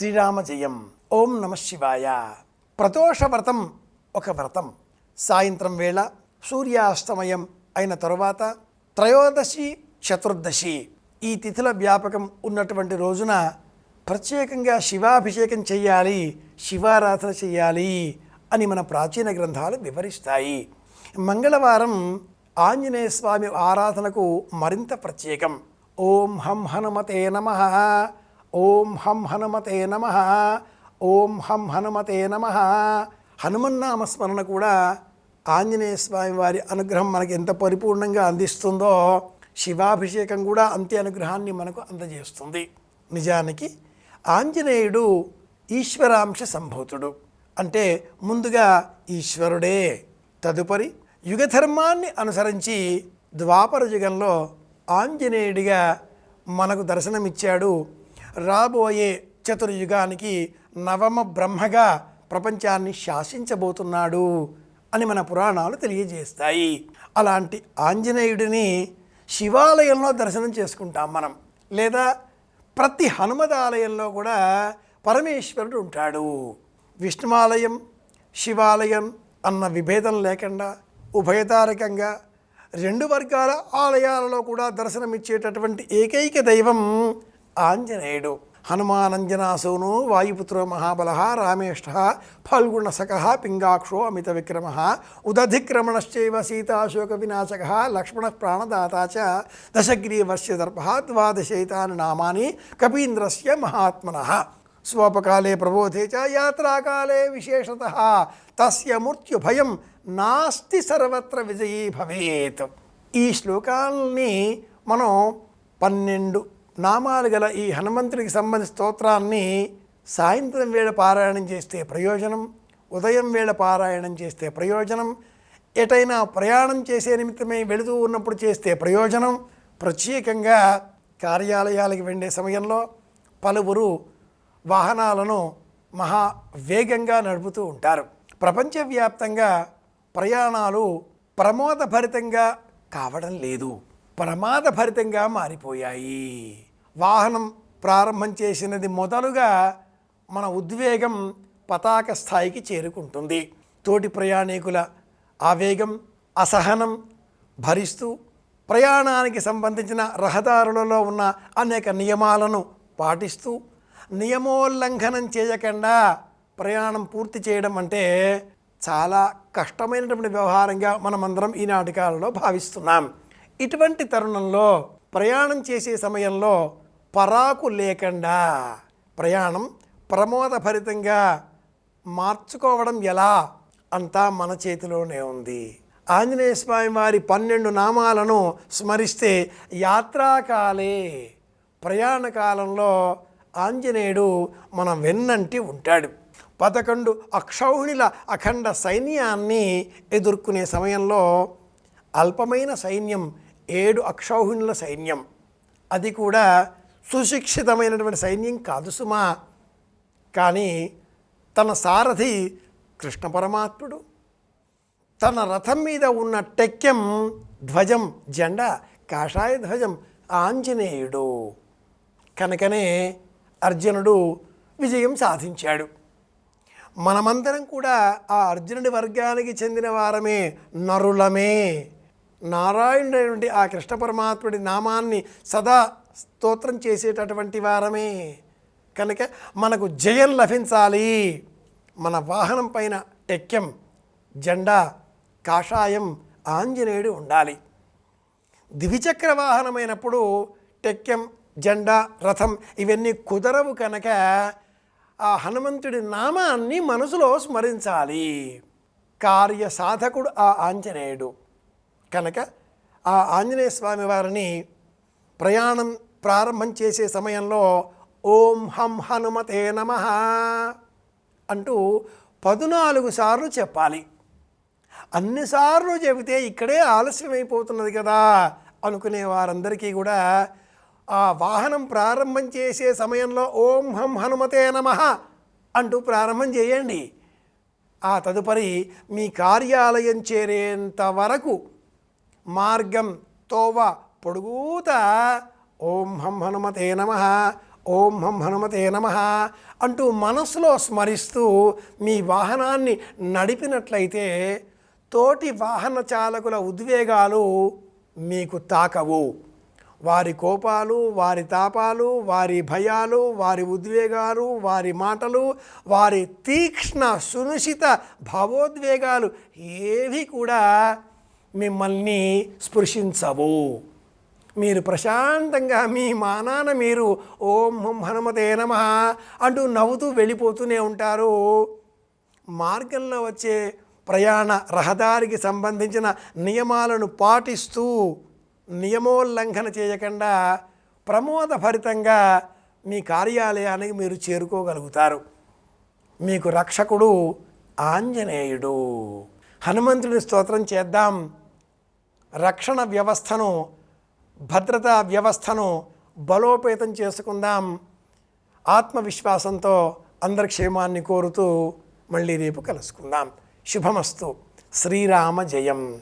శ్రీరామ జయం ఓం నమ శివాయ. ప్రదోష వ్రతం ఒక వ్రతం. సాయంత్రం వేళ సూర్యాస్తమయం అయిన తరువాత త్రయోదశి చతుర్దశి. ఈ తిథుల వ్యాపకం ఉన్నటువంటి రోజున ప్రత్యేకంగా శివాభిషేకం చేయాలి శివారాధన చేయాలి అని మన ప్రాచీన గ్రంథాలు వివరిస్తాయి. మంగళవారం ఆంజనేయ స్వామి ఆరాధనకు మరింత ప్రత్యేకం. ఓం హం హనుమతే నమ. ఓం హం హనుమతే నమ. ఓం హం హనుమతే నమ. హనుమన్నామ స్మరణ కూడా ఆంజనేయ స్వామి వారి అనుగ్రహం మనకి ఎంత పరిపూర్ణంగా అందిస్తుందో శివాభిషేకం కూడా అంతే అనుగ్రహాన్ని మనకు అందజేస్తుంది. నిజానికి ఆంజనేయుడు ఈశ్వరాంశ సంభూతుడు. అంటే ముందుగా ఈశ్వరుడే. తదుపరి యుగధర్మాన్ని అనుసరించి ద్వాపర యుగంలో ఆంజనేయుడిగా మనకు దర్శనమిచ్చాడు రాబోయే చతుర్యుగానికి నవమ బ్రహ్మగా ప్రపంచాన్ని శాసించబోతున్నాడు అని మన పురాణాలు తెలియజేస్తాయి. అలాంటి ఆంజనేయుడిని శివాలయంలో దర్శనం చేసుకుంటాం మనం. లేదా ప్రతి హనుమదాలయంలో కూడా పరమేశ్వరుడు ఉంటాడు. విష్ణుమాలయం శివాలయం అన్న విభేదం లేకుండా ఉభయతారకంగా రెండు వర్గాల ఆలయాలలో కూడా దర్శనమిచ్చేటటువంటి ఏకైక దైవం ఆంజనేయుడు. హనుమానంజనాసోను వాయుపుత్రో మహాబల రామేష్ట ఫల్గుణసక పింగాక్షో అమిత విక్రమ ఉదధిక్రమణశ్చైవ సీతాశోక వినాశక లక్ష్మణ ప్రాణదాత చ దశగ్రీవస్య దర్భ ద్వాదశైతాని నామాని కపీంద్రస్య మహాత్మన. స్వపకాలే ప్రబోధే చ యాత్రాకాలే విశేషత. తస్య మృత్యుభయం నాస్తి సర్వత్ర విజయీ భవేత్. ఈ శ్లోకాల్ని మనం పన్నెండు నామాలు గల ఈ హనుమంతుడికి సంబంధించిన స్తోత్రాన్ని సాయంత్రం వేళ పారాయణం చేస్తే ప్రయోజనం ఉదయం వేళ పారాయణం చేస్తే ప్రయోజనం ఎటైనా ప్రయాణం చేసే నిమిత్తమే వెళుతూ ఉన్నప్పుడు చేస్తే ప్రయోజనం. ప్రత్యేకంగా కార్యాలయాలకు వెళ్ళే సమయంలో పలువురు వాహనాలను మహా వేగంగా నడుపుతూ ఉంటారు. ప్రపంచవ్యాప్తంగా ప్రయాణాలు ప్రమోదభరితంగా కావడం లేదు. ప్రమాదభరితంగా మారిపోయాయి. వాహనం ప్రారంభం చేసినది మొదలుగా మన ఉద్వేగం పతాక స్థాయికి చేరుకుంటుంది. తోటి ప్రయాణికుల ఆవేగం అసహనం భరిస్తూ ప్రయాణానికి సంబంధించిన రహదారులలో ఉన్న అనేక నియమాలను పాటిస్తూ నియమోల్లంఘనం చేయకుండా ప్రయాణం పూర్తి చేయడం అంటే చాలా కష్టమైనటువంటి వ్యవహారంగా మనమందరం ఈనాటి కాలంలో భావిస్తున్నాం. ఇటువంటి తరుణంలో ప్రయాణం చేసే సమయంలో పరాకు లేకుండా ప్రయాణం ప్రమోదభరితంగా మార్చుకోవడం ఎలా అంతా మన చేతిలోనే ఉంది. ఆంజనేయ స్వామి వారి పన్నెండు నామాలను స్మరిస్తే యాత్రాకాలే ప్రయాణ కాలంలో ఆంజనేయుడు మనం వెన్నంటి ఉంటాడు. పదకొండు అక్షౌహిణుల అఖండ సైన్యాన్ని ఎదుర్కొనే సమయంలో అల్పమైన సైన్యం ఏడు అక్షౌహిణుల సైన్యం. అది కూడా సుశిక్షితమైనటువంటి సైన్యం కాదు సుమా. కానీ తన సారథి కృష్ణ పరమాత్ముడు. తన రథం మీద ఉన్న టెక్కెం ధ్వజం జెండా కాషాయ ధ్వజం ఆంజనేయుడు. కనుకనే అర్జునుడు విజయం సాధించాడు. మనమందరం కూడా ఆ అర్జునుడి వర్గానికి చెందిన వారమే నరులమే. నారాయణుడైనటువంటి ఆ కృష్ణ పరమాత్ముడి నామాన్ని సదా స్తోత్రం చేసేటటువంటి వారమే. కనుక మనకు జయం లభించాలి. మన వాహనం పైన టెక్యం జెండా కాషాయం ఆంజనేయుడు ఉండాలి. ద్విచక్ర వాహనమైనప్పుడు టెక్యం జెండా రథం ఇవన్నీ కుదరవు కనుక ఆ హనుమంతుడి నామాన్ని మనసులో స్మరించాలి. కార్య సాధకుడు ఆ ఆంజనేయుడు. కనుక ఆ ఆంజనేయ స్వామి వారిని ప్రయాణం ప్రారంభం చేసే సమయంలో ఓం హం హనుమతే నమ అంటూ పదునాలుగు సార్లు చెప్పాలి. అన్నిసార్లు చెబితే ఇక్కడే ఆలస్యమైపోతున్నది కదా అనుకునే వారందరికీ కూడా ఆ వాహనం ప్రారంభం చేసే సమయంలో ఓం హం హనుమతే నమ అంటూ ప్రారంభం చేయండి. ఆ తదుపరి మీ కార్యాలయం చేరేంత వరకు మార్గం తోవ పొడుగుత. ఓం హం హనుమతే నమ ఓం హం హనుమతే నమ అంటూ మనసులో స్మరిస్తూ మీ వాహనాన్ని నడిపినట్లయితే తోటి వాహన చాలకుల ఉద్వేగాలు మీకు తాకవు. వారి కోపాలు వారి తాపాలు వారి భయాలు వారి ఉద్వేగాలు వారి మాటలు వారి తీక్ష్ణ సునిశిత భావోద్వేగాలు ఏవి కూడా మిమ్మల్ని స్పృశించవు. మీరు ప్రశాంతంగా మీ మానాన మీరు ఓం హం హనుమతే నమ అంటూ నవ్వుతూ వెళ్ళిపోతూనే ఉంటారు. మార్గంలో వచ్చే ప్రయాణ రహదారికి సంబంధించిన నియమాలను పాటిస్తూ నియమోల్లంఘన చేయకుండా ప్రమోదభరితంగా మీ కార్యాలయానికి మీరు చేరుకోగలుగుతారు. మీకు రక్షకుడు ఆంజనేయుడు. హనుమంతుడి స్తోత్రం చేద్దాం. రక్షణ వ్యవస్థను భద్రతా వ్యవస్థను బలోపేతం చేసుకుందాం. ఆత్మవిశ్వాసంతో అందరి క్షేమాన్ని కోరుతూ మళ్ళీ రేపు కలుసుకుందాం. శుభమస్తు. శ్రీరామ జయం.